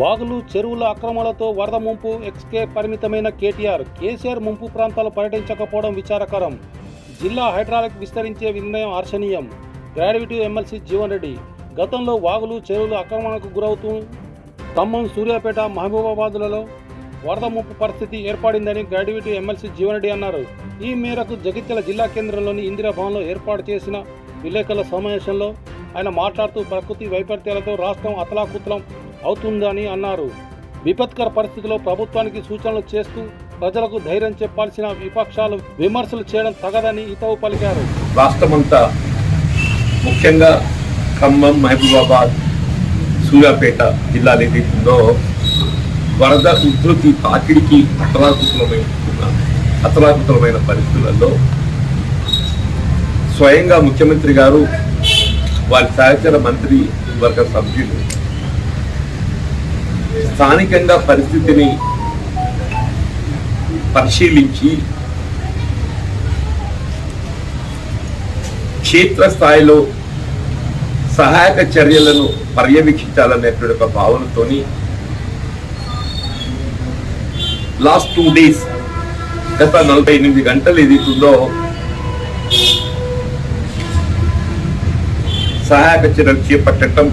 వాగులు చెరువుల అక్రమాలతో వరద ముంపు ఎక్స్కే పరిమితమైన కేటీఆర్ కేసీఆర్ ముంపు ప్రాంతాలు పర్యటించకపోవడం విచారకరం. జిల్లా హైడ్రాలిక్ విస్తరించే నిర్ణయం ఆర్షణీయం గ్రాడ్యుయేట్ ఎమ్మెల్సీ జీవన్ రెడ్డి గతంలో వాగులు చెరువులు అక్రమాలకు గురవుతూ ఖమ్మం సూర్యాపేట మహబూబాబాద్లలో వరద ముప్పు పరిస్థితి ఏర్పడిందని గ్రాడ్యుయేట్ ఎమ్మెల్సీ జీవన్ రెడ్డి అన్నారు. ఈ మేరకు జగిత్యాల జిల్లా కేంద్రంలోని ఇందిరాభవన్లో ఏర్పాటు చేసిన విలేకరుల సమావేశంలో ఆయన మాట్లాడుతూ ప్రకృతి వైపరీత్యాలతో రాష్ట్రం అతలాకుతలం అవుతుందని అన్నారు. విపత్కర పరిస్థితిలో ప్రభుత్వానికి సూచనలు చేస్తూ ప్రజలకు ధైర్యం చెప్పాల్సిన విపక్షాలు విమర్శలు చేయడం తగదని హితవు పలికారు. రాష్ట్రమంతా ముఖ్యంగా ఖమ్మం మహబూబాబాద్ సూర్యాపేట జిల్లాలు ఏదైతుందో వరద ఉధృతి తాకిడికి అతలాకుతలమైన అతలాకుతలమైన పరిస్థితులలో స్వయంగా ముఖ్యమంత్రి గారు వారి సహచర మంత్రి వర్గ సభ్యులు స్థానికంగా పరిస్థితిని పరిశీలించి క్షేత్రస్థాయిలో సహాయక చర్యలను పర్యవేక్షించాలనేటువంటి ఒక భావనతోని లాస్ట్ టూ డేస్ గత నలభై ఎనిమిది గంటలు ఏదైతుందో సహాయక చర్యలు చేపట్టడం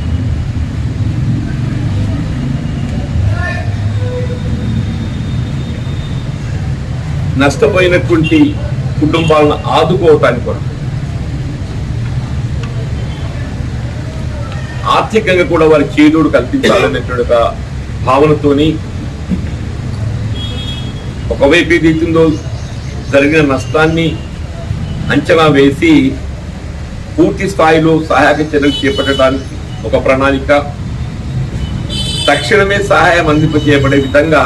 నష్టపోయినటువంటి కుటుంబాలను ఆదుకోవటానికి కొరకు ఆర్థికంగా కూడా వారి చేదోడు కల్పించాలనేటువంటి ఒక భావనతోని ఒకవైపు ఏదైతుందో జరిగిన నష్టాన్ని అంచనా వేసి పూర్తి స్థాయిలో సహాయక చర్యలు చేపట్టడానికి ఒక ప్రణాళిక తక్షణమే సహాయం అందింపజేయబడే విధంగా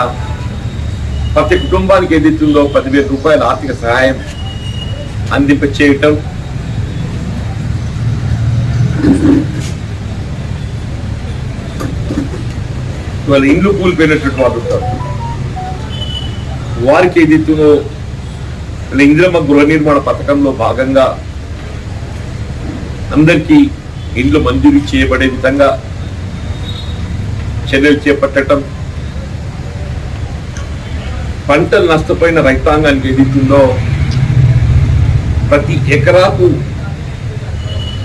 ప్రతి కుటుంబానికి ఏదైతుందో పదివేల రూపాయల ఆర్థిక సహాయం అందింప చేయటం వాళ్ళ ఇండ్లు కూలిపోయినటువంటి వాళ్ళు ఉంటారు. వారికి ఏదైతుందో ఇందిరమ్మ గృహ నిర్మాణ పథకంలో భాగంగా అందరికీ ఇండ్లు మంజూరు చేయబడే విధంగా చర్యలు చేపట్టడం పంటలు నష్టపోయిన రైతాంగానికి ఏదైతుందో ప్రతి ఎకరాకు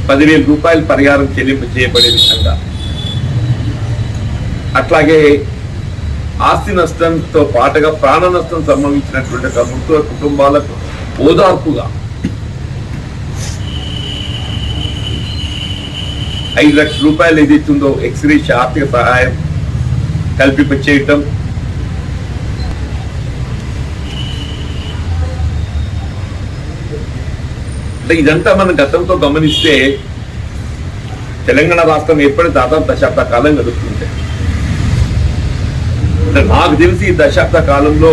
పదివేల రూపాయలు పరిహారం చెల్లింపు చేయబడే విధంగా. అట్లాగే ఆస్తి నష్టంతో పాటుగా ప్రాణ నష్టం సంభవించినటువంటి మృతుల కుటుంబాలకు ఓదార్పుగా ఐదు లక్షల రూపాయలు ఏదైతుందో ఎక్స్రేష్ ఆర్థిక సహాయం కల్పింపచేయటం అంటే ఇదంతా మనం గతంతో గమనిస్తే తెలంగాణ రాష్ట్రం ఎప్పుడు దాదాపు దశాబ్ద కాలం గడుపుతుంటే. నాకు తెలిసి ఈ దశాబ్ద కాలంలో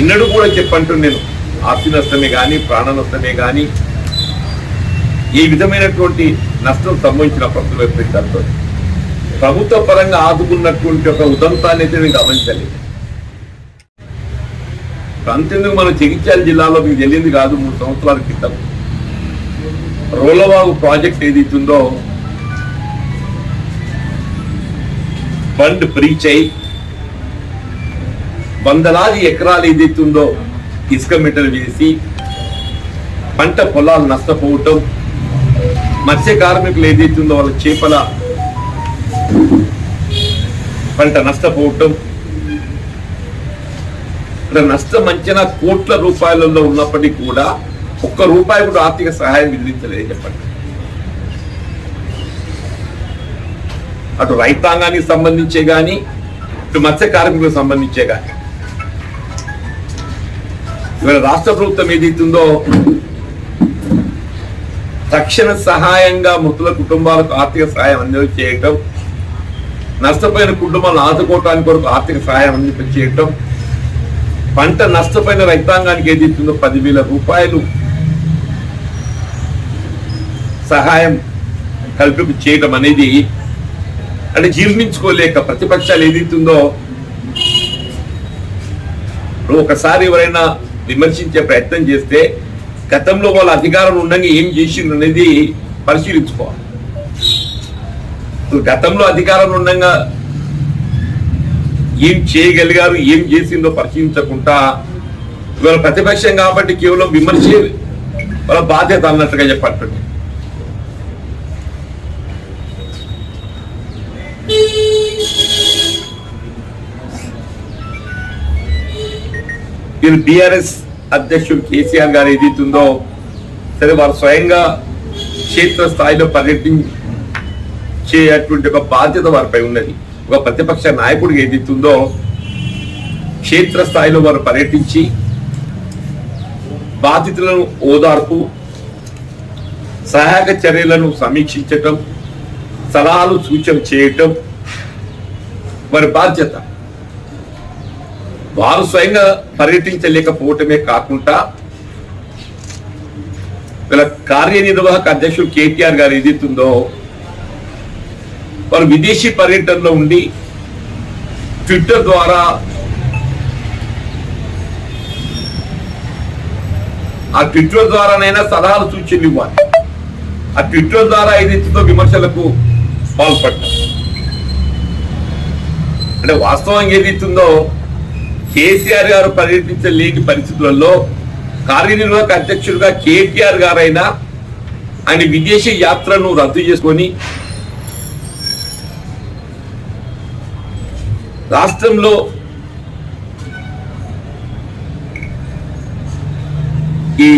ఎన్నడూ కూడా చెప్పంటు నేను. ఆస్తి నష్టమే కానీ ప్రాణ నష్టమే కానీ ఏ విధమైనటువంటి నష్టం సంభవించిన ప్రభుత్వ ప్రభుత్వ పరంగా ఆదుకున్నటువంటి ఒక ఉదంతాన్ని అయితే నేను గమనించలేదు. అంతెందుకు మన జగిత్యాల జిల్లాలో మీకు తెలియంది కాదు మూడు సంవత్సరాల క్రితం. రోలవాగు ప్రాజెక్ట్ ఏదైతుందో ఫండ్ బ్రీచ్ అయి వందలాది ఎకరాలు ఏదైతుందో ఇసుక మెటలు వేసి పంట పొలాలు నష్టపోవటం మత్స్య కార్మికులు ఏదైతుందో వాళ్ళ చేపల పంట నష్టపోవటం ఇక్కడ నష్టం అంచనా కోట్ల రూపాయలలో ఉన్నప్పటికీ కూడా ఒక్క రూపాయి కూడా ఆర్థిక సహాయం విధించలేదు చెప్పండి. అటు రైతాంగానికి సంబంధించే కానీ ఇటు మత్స్య కార్మికులకు సంబంధించే కానీ ఇవాళ రాష్ట్ర ప్రభుత్వం ఏదైతుందో తక్షణ సహాయంగా మృతుల కుటుంబాలకు ఆర్థిక సహాయం అందజేయటం నష్టపోయిన కుటుంబాలను ఆదుకోవటానికి కొరకు ఆర్థిక సహాయం అందింపచేయటం పంట నష్టపోయిన రైతాంగానికి ఏది ఇస్తుందో పదివేల రూపాయలు సహాయం కల్పింపు చేయడం అనేది అంటే జీర్ణించుకోలేక ప్రతిపక్షాలు ఏదైతుందో ఇప్పుడు ఒకసారి ఎవరైనా విమర్శించే ప్రయత్నం చేస్తే గతంలో వాళ్ళ అధికారం ఉండగా ఏం చేసిండ్రు అనేది పరిశీలించుకోవాలి. గతంలో అధికారం ఉండగా ఏం చేయగలిగారు ఏం చేసిందో పరిశీలించకుండా ఇవాళ ప్రతిపక్షం కాబట్టి కేవలం విమర్శే వాళ్ళ బాధ్యత అన్నట్టుగా చెప్పట్టు వీళ్ళు బీఆర్ఎస్ అధ్యక్షుడు కేసీఆర్ గారు ఏదైతుందో సరే వారు స్వయంగా క్షేత్ర స్థాయిలో పర్యటించేటువంటి ఒక బాధ్యత వారిపై ఉన్నది. ఒక ప్రతిపక్ష నాయకుడికి ఏదైతుందో క్షేత్ర స్థాయిలో వారు పర్యటించి బాధితులను ఓదార్పు సహాయక చర్యలను సమీక్షించటం సలహాలు సూచన చేయటం వారి బాధ్యత. వారు స్వయంగా పర్యటించలేకపోవటమే కాకుండా వీళ్ళ కార్యనిర్వాహక అధ్యక్షుడు కేటీఆర్ గారు ఏదైతుందో వారు విదేశీ పర్యటనలో ఉండి ట్విట్టర్ ద్వారా ఆ ట్విట్టర్ ద్వారానైనా సలహాలు సూచనలు ఇవ్వాలి. ఆ ట్విట్టర్ ద్వారా ఏదైతుందో విమర్శలకు పాల్పడ్డారు? అంటే వాస్తవం ఏదైతుందో కేసీఆర్ గారు పర్యటించలేని పరిస్థితులలో కార్యనిర్వాహక అధ్యక్షుడిగా కేటీఆర్ గారైనా ఆయన విదేశీ యాత్రను రద్దు చేసుకొని రాష్ట్రంలో ఈ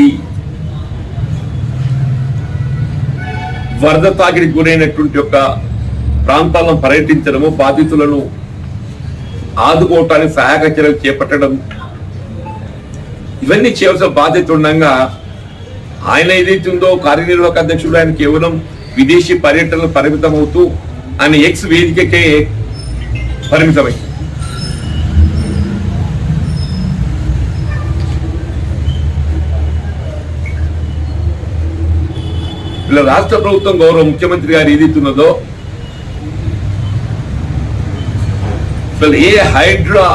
వరద తాకిడికి గురైనటువంటి యొక్క ప్రాంతాలను పర్యటించడము బాధితులను ఆదుకోవటానికి సహాయక చర్యలు చేపట్టడం ఇవన్నీ చేయాల్సిన బాధ్యత ఉండగా ఆయన ఏదైతే ఉందో కార్యనిర్వాహక అధ్యక్షుడు ఆయన కేవలం విదేశీ పర్యటనలు పరిమితం అవుతూ ఆయన ఎక్స్ వేదికకే పరిమితమై ఇలా రాష్ట్ర ప్రభుత్వం గౌరవ ముఖ్యమంత్రి గారు ఏదైతున్నదో అసలు ఏ హైడ్రా